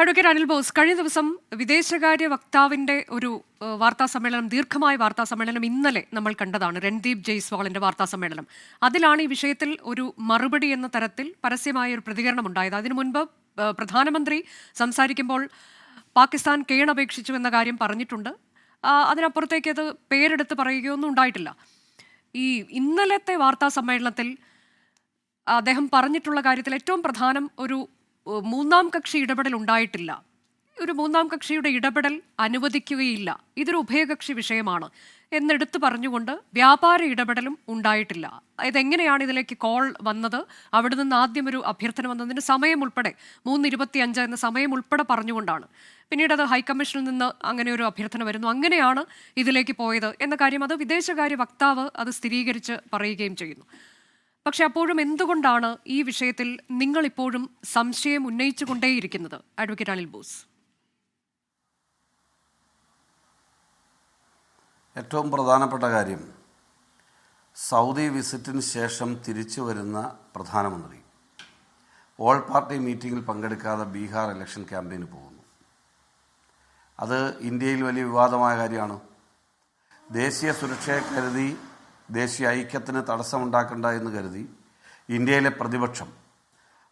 Advocate Anil boss കഴിഞ്ഞ ദിവസം വിദേശകാര്യ വക്താവിന്റെ ഒരു വാർത്താ സമ്മേളനം ദീർഘമായ വാർത്താ സമ്മേളനം ഇന്നലെ നമ്മൾ കണ്ടതാണ് രൺദീപ് ജയ്സ്വാളിന്റെ വാർത്താ സമ്മേളനം. അതിലാണ് ഈ വിഷയത്തിൽ ഒരു മറുപടി എന്ന തരത്തിൽ പരസ്യമായ ഒരു പ്രതികരണം ഉണ്ടായത്. അതിനു മുൻപ് പ്രധാനമന്ത്രി സംസാരിക്കുമ്പോൾ പാകിസ്ഥാൻ കേണപേക്ഷിച്ചു എന്ന കാര്യം പറഞ്ഞിട്ടുണ്ട്. അതിനപ്പുറത്തേക്ക് അത് പേരെടുത്ത് പറയുകയൊന്നും ഉണ്ടായിട്ടില്ല. ഈ ഇന്നലത്തെ വാർത്താ സമ്മേളനത്തിൽ അദ്ദേഹം പറഞ്ഞിട്ടുള്ള കാര്യത്തിൽ ഏറ്റവും പ്രധാനം ഒരു മൂന്നാം കക്ഷി ഇടപെടൽ ഉണ്ടായിട്ടില്ല. ഒരു മൂന്നാം കക്ഷിയുടെ ഇടപെടൽ അനുവദിക്കുകയില്ല. ഇതൊരു ഉഭയകക്ഷി വിഷയമാണ്. എന്നെടുത്ത് പറഞ്ഞുകൊണ്ട് വ്യാപാര ഇടപെടലും ഉണ്ടായിട്ടില്ല. ഇതെങ്ങനെയാണ് ഇതിലേക്ക് കോൾ വന്നത്? അവിടെ നിന്ന് ആദ്യം ഒരു അഭ്യർത്ഥന വന്നതിന് സമയം ഉൾപ്പെടെ മൂന്ന് ഇരുപത്തിയഞ്ച് എന്ന സമയം ഉൾപ്പെടെ പറഞ്ഞുകൊണ്ടാണ്. പിന്നീട് അത് ഹൈക്കമ്മീഷനിൽ നിന്ന് അങ്ങനെ ഒരു അഭ്യർത്ഥന വരുന്നു. അങ്ങനെയാണ് ഇതിലേക്ക് പോയത് എന്ന കാര്യം അത് വിദേശകാര്യ വക്താവ് അത് സ്ഥിരീകരിച്ച് പറയുകയും ചെയ്യുന്നു. പക്ഷെ അപ്പോഴും എന്തുകൊണ്ടാണ് ഈ വിഷയത്തിൽ നിങ്ങൾ ഇപ്പോഴും സംശയം ഉന്നയിച്ചുകൊണ്ടേയിരിക്കുന്നത്? Advocate Anil boss. ഏറ്റവും പ്രധാനപ്പെട്ട കാര്യം സൗദി വിസിറ്റിന് ശേഷം തിരിച്ചു വരുന്ന പ്രധാനമന്ത്രി. ഓൾ പാർട്ടി മീറ്റിങ്ങിൽ പങ്കെടുക്കാതെ ബീഹാർ ഇലക്ഷൻ ക്യാമ്പയിന് പോകുന്നു. അത് ഇന്ത്യയിൽ വലിയ വിവാദമായ കാര്യമാണ്. ദേശീയ സുരക്ഷയെ കരുതി ദേശീയ ഐക്യത്തിന് തടസ്സമുണ്ടാക്കണ്ട എന്ന് കരുതി ഇന്ത്യയിലെ പ്രതിപക്ഷം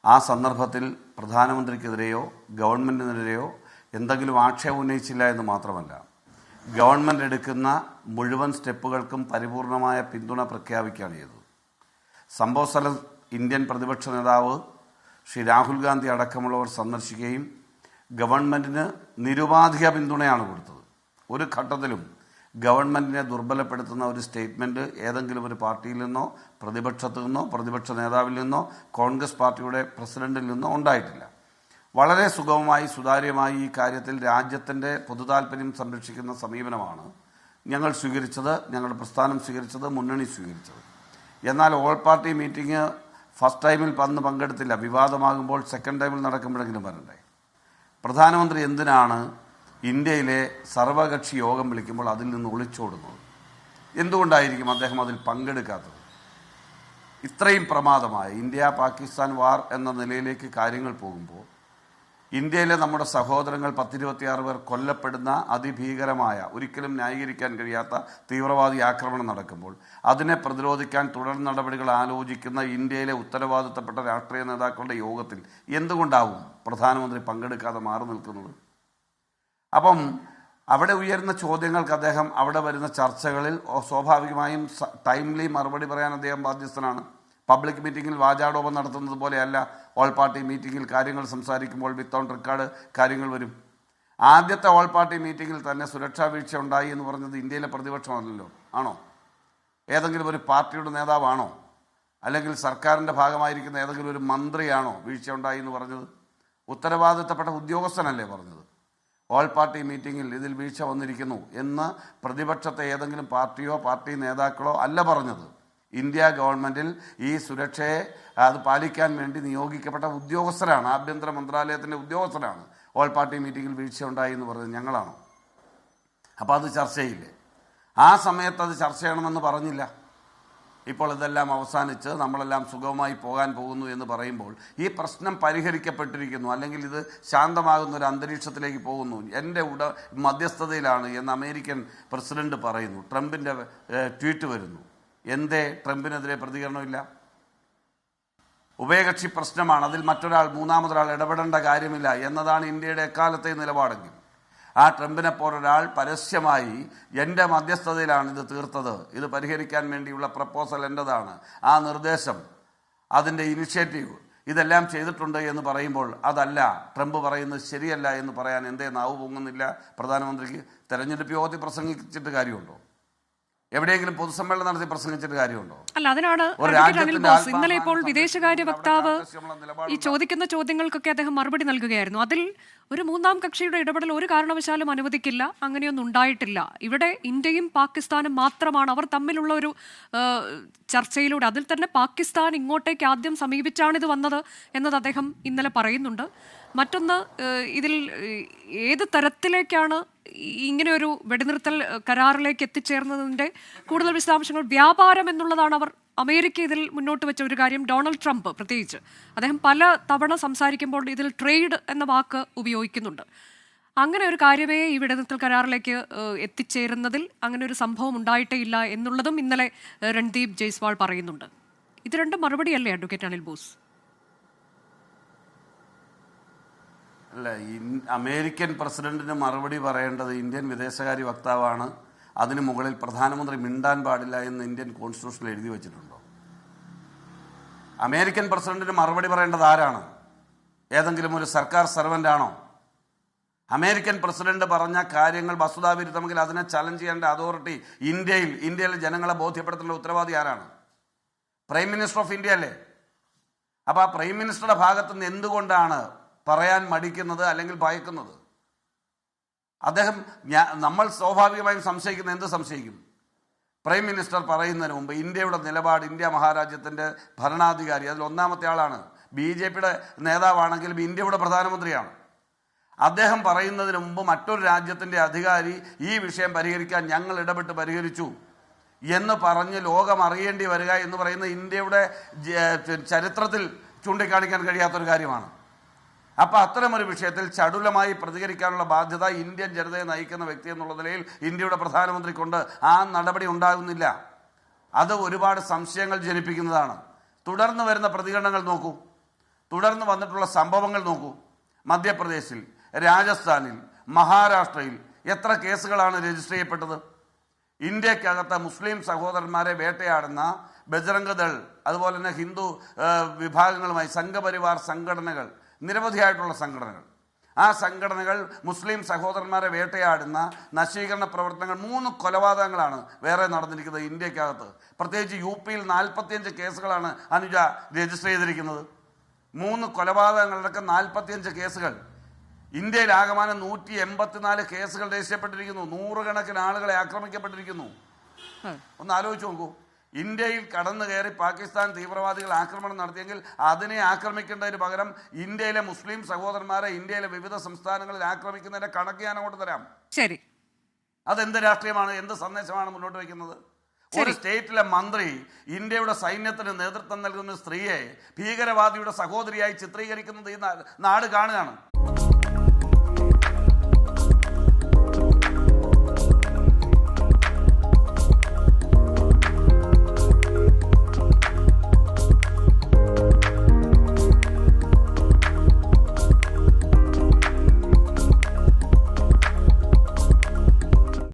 ആ സന്ദർഭത്തിൽ പ്രധാനമന്ത്രിക്കെതിരെയോ ഗവൺമെന്റിനെതിരെയോ എന്തെങ്കിലും ആക്ഷേപം ഉന്നയിച്ചില്ല എന്ന് മാത്രമല്ല ഗവൺമെന്റ് എടുക്കുന്ന മുഴുവൻ സ്റ്റെപ്പുകൾക്കും പരിപൂർണമായ പിന്തുണ പ്രഖ്യാപിക്കുകയാണ് ചെയ്തത്. സംഭവസ്ഥലം ഇന്ത്യൻ പ്രതിപക്ഷ നേതാവ് ശ്രീ രാഹുൽ ഗാന്ധി അടക്കമുള്ളവർ സന്ദർശിക്കുകയും ഗവൺമെന്റിന് നിരുപാധിക പിന്തുണയാണ് കൊടുത്തത്. ഒരു ഘട്ടത്തിലും ഗവൺമെന്റിനെ ദുർബലപ്പെടുത്തുന്ന ഒരു സ്റ്റേറ്റ്മെന്റ് ഏതെങ്കിലും ഒരു പാർട്ടിയിൽ നിന്നോ പ്രതിപക്ഷത്തു നിന്നോ പ്രതിപക്ഷ നേതാവിൽ നിന്നോ കോൺഗ്രസ് പാർട്ടിയുടെ പ്രസിഡന്റിൽ നിന്നോ ഉണ്ടായിട്ടില്ല. വളരെ സുഗമമായി സുതാര്യമായി ഈ കാര്യത്തിൽ രാജ്യത്തിന്റെ പൊതുതാൽപര്യം സംരക്ഷിക്കുന്ന സമീപനമാണ് ഞങ്ങൾ സ്വീകരിച്ചത് ഞങ്ങളുടെ പ്രസ്ഥാനം സ്വീകരിച്ചത് മുന്നണി സ്വീകരിച്ചത്. എന്നാൽ ഓൾ പാർട്ടി മീറ്റിംഗ് ഫസ്റ്റ് ടൈമിൽ വന്ന് പങ്കെടുത്തില്ല. വിവാദമാകുമ്പോൾ സെക്കൻഡ് ടൈമിൽ നടക്കുമ്പോഴെങ്കിലും വരണ്ടേ? പ്രധാനമന്ത്രി എന്തിനാണ് ഇന്ത്യയിലെ സർവകക്ഷി യോഗം വിളിക്കുമ്പോൾ അതിൽ നിന്ന് ഒളിച്ചോടുന്നത് എന്തുകൊണ്ടായിരിക്കും അദ്ദേഹം അതിൽ പങ്കെടുക്കാത്തത്? ഇത്രയും പ്രമാദമായ ഇന്ത്യ പാകിസ്ഥാൻ വാർ എന്ന നിലയിലേക്ക് കാര്യങ്ങൾ പോകുമ്പോൾ ഇന്ത്യയിലെ നമ്മുടെ സഹോദരങ്ങൾ പത്തിരുപത്തിയാറ് പേർ കൊല്ലപ്പെടുന്ന അതിഭീകരമായ ഒരിക്കലും ന്യായീകരിക്കാൻ കഴിയാത്ത തീവ്രവാദി ആക്രമണം നടക്കുമ്പോൾ അതിനെ പ്രതിരോധിക്കാൻ തുടർ നടപടികൾ ആലോചിക്കുന്ന ഇന്ത്യയിലെ ഉത്തരവാദിത്തപ്പെട്ട രാഷ്ട്രീയ നേതാക്കളുടെ യോഗത്തിൽ എന്തുകൊണ്ടാവും പ്രധാനമന്ത്രി പങ്കെടുക്കാതെ മാറി നിൽക്കുന്നത്? അപ്പം അവിടെ ഉയരുന്ന ചോദ്യങ്ങൾക്ക് അദ്ദേഹം അവിടെ വരുന്ന ചർച്ചകളിൽ സ്വാഭാവികമായും ടൈംലി മറുപടി പറയാൻ അദ്ദേഹം ബാധ്യസ്ഥനാണ്. പബ്ലിക് മീറ്റിങ്ങിൽ വാചാടോപം നടത്തുന്നത് പോലെയല്ല ഓൾ പാർട്ടി മീറ്റിങ്ങിൽ കാര്യങ്ങൾ സംസാരിക്കുമ്പോൾ വിത്ത് റെക്കോർഡ് കാര്യങ്ങൾ വരും. ആദ്യത്തെ ഓൾ പാർട്ടി മീറ്റിങ്ങിൽ തന്നെ സുരക്ഷാ വീഴ്ച ഉണ്ടായി എന്ന് പറഞ്ഞത് ഇന്ത്യയിലെ പ്രതിപക്ഷമാണല്ലോ ആണോ? ഏതെങ്കിലും ഒരു പാർട്ടിയുടെ നേതാവാണോ? അല്ലെങ്കിൽ സർക്കാരിന്റെ ഭാഗമായിരിക്കുന്ന ഏതെങ്കിലും ഒരു മന്ത്രിയാണോ വീഴ്ച ഉണ്ടായി എന്ന് പറഞ്ഞത്? ഉത്തരവാദിത്തപ്പെട്ട ഉദ്യോഗസ്ഥനല്ലേ പറഞ്ഞത്? ഓൾ പാർട്ടി മീറ്റിംഗിൽ ഇതിൽ വീഴ്ച വന്നിരിക്കുന്നു എന്ന് പ്രതിപക്ഷത്തെ ഏതെങ്കിലും പാർട്ടിയോ പാർട്ടി നേതാക്കളോ അല്ല പറഞ്ഞത്. ഇന്ത്യ ഗവൺമെന്റിൽ ഈ സുരക്ഷയെ അത് പാലിക്കാൻ വേണ്ടി നിയോഗിക്കപ്പെട്ട ഉദ്യോഗസ്ഥരാണ് ആഭ്യന്തര മന്ത്രാലയത്തിന്റെ ഉദ്യോഗസ്ഥരാണ്. ഓൾ പാർട്ടി മീറ്റിംഗിൽ വീഴ്ച ഉണ്ടായി എന്ന് പറഞ്ഞത് ഞങ്ങളാണ്. അപ്പോൾ അത് ചർച്ചയില്ലേ? ആ സമയത്ത് അത് ചർച്ച ചെയ്യണമെന്ന് പറഞ്ഞില്ല. ഇപ്പോൾ ഇതെല്ലാം അവസാനിച്ച് നമ്മളെല്ലാം സുഖമായി പോകാൻ പോകുന്നു എന്ന് പറയുമ്പോൾ ഈ പ്രശ്നം പരിഹരിക്കപ്പെട്ടിരിക്കുന്നു. അല്ലെങ്കിൽ ഇത് ശാന്തമാകുന്ന ഒരു അന്തരീക്ഷത്തിലേക്ക് പോകുന്നു. എന്റെ ഉട മധ്യസ്ഥതയിലാണ് എന്ന് അമേരിക്കൻ പ്രസിഡന്റ് പറയുന്നു. ട്രംപിന്റെ ട്വീറ്റ് വരുന്നു. എന്തേ? ട്രംപിനെതിരെ പ്രതികരണമില്ല. ഉഭയകക്ഷി പ്രശ്നമാണ്. അതിൽ മറ്റൊരാൾ മൂന്നാമതൊരാൾ ഇടപെടേണ്ട കാര്യമില്ല എന്നതാണ് ഇന്ത്യയുടെ എക്കാലത്തെ നിലപാടെങ്കിൽ. ആ ട്രംപിനെ പോലൊരാൾ പരസ്യമായി എന്റെ മധ്യസ്ഥതയിലാണ് ഇത് തീർത്തത്. ഇത് പരിഹരിക്കാൻ വേണ്ടിയുള്ള പ്രപ്പോസൽ എന്റെതാണ്. ആ നിർദ്ദേശം അതിന്റെ ഇനിഷ്യേറ്റീവ് ഇതെല്ലാം ചെയ്തിട്ടുണ്ട് എന്ന് പറയുമ്പോൾ അതല്ല ട്രംപ് പറയുന്നത് ശരിയല്ല എന്ന് പറയാൻ എന്തേ നാവ് പൊങ്ങുന്നില്ല? പ്രധാനമന്ത്രിക്ക് തെരഞ്ഞെടുപ്പ് യോഗത്തിൽ പ്രസംഗിച്ചിട്ട് കാര്യമുണ്ടോ? എവിടെയെങ്കിലും പൊതുസമ്മേളനം നടത്തി പ്രസംഗിച്ചിട്ട് കാര്യമുണ്ടോ? അല്ല അതിനാണ് ഇന്നലെ ഇപ്പോൾ വിദേശകാര്യ വക്താവ്. ഈ ചോദിക്കുന്ന ചോദ്യങ്ങൾക്കൊക്കെ അദ്ദേഹം മറുപടി നൽകുകയായിരുന്നു. അതിൽ ഒരു മൂന്നാം കക്ഷിയുടെ ഇടപെടൽ ഒരു കാരണവശാലും അനുവദിക്കില്ല അങ്ങനെയൊന്നും ഉണ്ടായിട്ടില്ല. ഇവിടെ ഇന്ത്യയും പാകിസ്ഥാനും മാത്രമാണ് അവർ തമ്മിലുള്ള ഒരു ചർച്ചയിലൂടെ. അതിൽ തന്നെ പാകിസ്ഥാൻ ഇങ്ങോട്ടേക്ക് ആദ്യം സമീപിച്ചാണിത് വന്നത് എന്നത് അദ്ദേഹം ഇന്നലെ പറയുന്നുണ്ട്. മറ്റൊന്ന് ഇതിൽ ഏത് തരത്തിലേക്കാണ് ഇങ്ങനെ ഒരു വെടിനിർത്തൽ കരാറിലേക്ക് എത്തിച്ചേർന്നതിന്റെ കൂടുതൽ വിശദാംശങ്ങൾ? വ്യാപാരം എന്നുള്ളതാണ് അവർ അമേരിക്ക ഇതിൽ മുന്നോട്ട് വെച്ച ഒരു കാര്യം ഡൊണാൾഡ് ട്രംപ് പ്രത്യേകിച്ച്. അദ്ദേഹം പല തവണ സംസാരിക്കുമ്പോൾ ഇതിൽ ട്രേഡ് എന്ന വാക്ക് ഉപയോഗിക്കുന്നുണ്ട്. അങ്ങനെ ഒരു കാര്യമേ ഈ വെടിനിർത്തൽ കരാറിലേക്ക് എത്തിച്ചേരുന്നതിൽ അങ്ങനെ ഒരു സംഭവം ഉണ്ടായിട്ടേ ഇല്ല എന്നുള്ളതും ഇന്നലെ രൺദീപ് ജയ്സ്വാൾ പറയുന്നുണ്ട്. ഇത് രണ്ടും മറുപടിയല്ലേ അഡ്വക്കേറ്റ് അനിൽ ബോസ്? അല്ല അമേരിക്കൻ പ്രസിഡന്റിന് മറുപടി പറയേണ്ടത് ഇന്ത്യൻ വിദേശകാര്യ വക്താവാണ്. അതിന് മുകളിൽ പ്രധാനമന്ത്രി മിണ്ടാൻ പാടില്ല എന്ന് ഇന്ത്യൻ കോൺസ്റ്റിറ്റ്യൂഷനിൽ എഴുതി വെച്ചിട്ടുണ്ടോ? അമേരിക്കൻ പ്രസിഡന്റിന് മറുപടി പറയേണ്ടത് ആരാണ്? ഏതെങ്കിലും ഒരു സർക്കാർ സർവന്റ് ആണോ അമേരിക്കൻ പ്രസിഡന്റ് പറഞ്ഞ കാര്യങ്ങൾ വസ്തുതാവിരുദ്ധമെങ്കിൽ അതിനെ ചലഞ്ച് ചെയ്യേണ്ട അതോറിറ്റി ഇന്ത്യയിൽ ഇന്ത്യയിലെ ജനങ്ങളെ ബോധ്യപ്പെടുത്തേണ്ട ഉത്തരവാദി ആരാണ്? പ്രൈം മിനിസ്റ്റർ ഓഫ് ഇന്ത്യ അല്ലേ? അപ്പോൾ ആ പ്രൈം മിനിസ്റ്ററുടെ ഭാഗത്തുനിന്ന് എന്തുകൊണ്ടാണ് പറയാൻ മടിക്കുന്നത് അല്ലെങ്കിൽ ഭയക്കുന്നത്. അദ്ദേഹം നമ്മൾ സ്വാഭാവികമായും സംശയിക്കുന്ന എന്ത് സംശയിക്കും? പ്രൈം മിനിസ്റ്റർ പറയുന്നതിന് മുമ്പ് ഇന്ത്യയുടെ നിലപാട് ഇന്ത്യ മഹാരാജ്യത്തിന്റെ ഭരണാധികാരി അതിൽ ഒന്നാമത്തെ ആളാണ്. ബി ജെ പിയുടെ നേതാവാണെങ്കിലും ഇന്ത്യയുടെ പ്രധാനമന്ത്രിയാണ്. അദ്ദേഹം പറയുന്നതിന് മുമ്പ് മറ്റൊരു രാജ്യത്തിന്റെ അധികാരി ഈ വിഷയം പരിഹരിക്കാൻ ഞങ്ങൾ ഇടപെട്ട് പരിഹരിച്ചു എന്ന് പറഞ്ഞ് ലോകം അറിയേണ്ടി വരിക എന്ന് പറയുന്ന ഇന്ത്യയുടെ ചരിത്രത്തിൽ ചൂണ്ടിക്കാണിക്കാൻ കഴിയാത്തൊരു കാര്യമാണ്. അപ്പോൾ അത്തരമൊരു വിഷയത്തിൽ ചടുലമായി പ്രതികരിക്കാനുള്ള ബാധ്യത ഇന്ത്യൻ ജനതയെ നയിക്കുന്ന വ്യക്തി എന്നുള്ള നിലയിൽ ഇന്ത്യയുടെ പ്രധാനമന്ത്രിക്കൊണ്ട്. ആ നടപടി ഉണ്ടാകുന്നില്ല. അത് ഒരുപാട് സംശയങ്ങൾ ജനിപ്പിക്കുന്നതാണ്. തുടർന്ന് വരുന്ന പ്രതികരണങ്ങൾ നോക്കൂ. തുടർന്ന് വന്നിട്ടുള്ള സംഭവങ്ങൾ നോക്കൂ. മധ്യപ്രദേശിൽ രാജസ്ഥാനിൽ മഹാരാഷ്ട്രയിൽ എത്ര കേസുകളാണ് രജിസ്റ്റർ ചെയ്യപ്പെട്ടത്? ഇന്ത്യക്കകത്ത് മുസ്ലിം സഹോദരന്മാരെ വേട്ടയാടുന്ന ബജറംഗദൾ അതുപോലെ തന്നെ ഹിന്ദു വിഭാഗങ്ങളുമായി സംഘപരിവാർ സംഘടനകൾ നിരവധിയായിട്ടുള്ള സംഘടനകൾ. ആ സംഘടനകൾ മുസ്ലിം സഹോദരന്മാരെ വേട്ടയാടുന്ന നശീകരണ പ്രവർത്തനങ്ങൾ മൂന്ന് കൊലപാതകങ്ങളാണ് വേറെ നടന്നിരിക്കുന്നത് ഇന്ത്യക്കകത്ത്. പ്രത്യേകിച്ച് യു പിയിൽ നാൽപ്പത്തിയഞ്ച് കേസുകളാണ് അനുജ രജിസ്റ്റർ ചെയ്തിരിക്കുന്നത്. മൂന്ന് കൊലപാതകങ്ങളിലൊക്കെ നാൽപ്പത്തിയഞ്ച് കേസുകൾ. ഇന്ത്യയിൽ ആകമാനം നൂറ്റി എൺപത്തിനാല് കേസുകൾ രജിസ്റ്റർ ചെയ്യപ്പെട്ടിരിക്കുന്നു നൂറുകണക്കിന് ആളുകളെ ആക്രമിക്കപ്പെട്ടിരിക്കുന്നു. ഒന്ന് ആലോചിച്ച് നോക്കൂ. ഇന്ത്യയിൽ കടന്നു കയറി പാകിസ്ഥാൻ തീവ്രവാദികൾ ആക്രമണം നടത്തിയെങ്കിൽ അതിനെ ആക്രമിക്കേണ്ടതിന് പകരം ഇന്ത്യയിലെ മുസ്ലിം സഹോദരന്മാരെ ഇന്ത്യയിലെ വിവിധ സംസ്ഥാനങ്ങളിൽ ആക്രമിക്കുന്നതിന്റെ കണക്ക് ഞാൻ അങ്ങോട്ട് തരാം. ശരി. അതെന്ത് രാഷ്ട്രീയമാണ്? എന്ത് സന്ദേശമാണ് മുന്നോട്ട് വയ്ക്കുന്നത്? ഒരു സ്റ്റേറ്റിലെ മന്ത്രി ഇന്ത്യയുടെ സൈന്യത്തിന് നേതൃത്വം നൽകുന്ന സ്ത്രീയെ ഭീകരവാദിയുടെ സഹോദരിയായി ചിത്രീകരിക്കുന്നത് ഈ നാട് കാണുകയാണ്.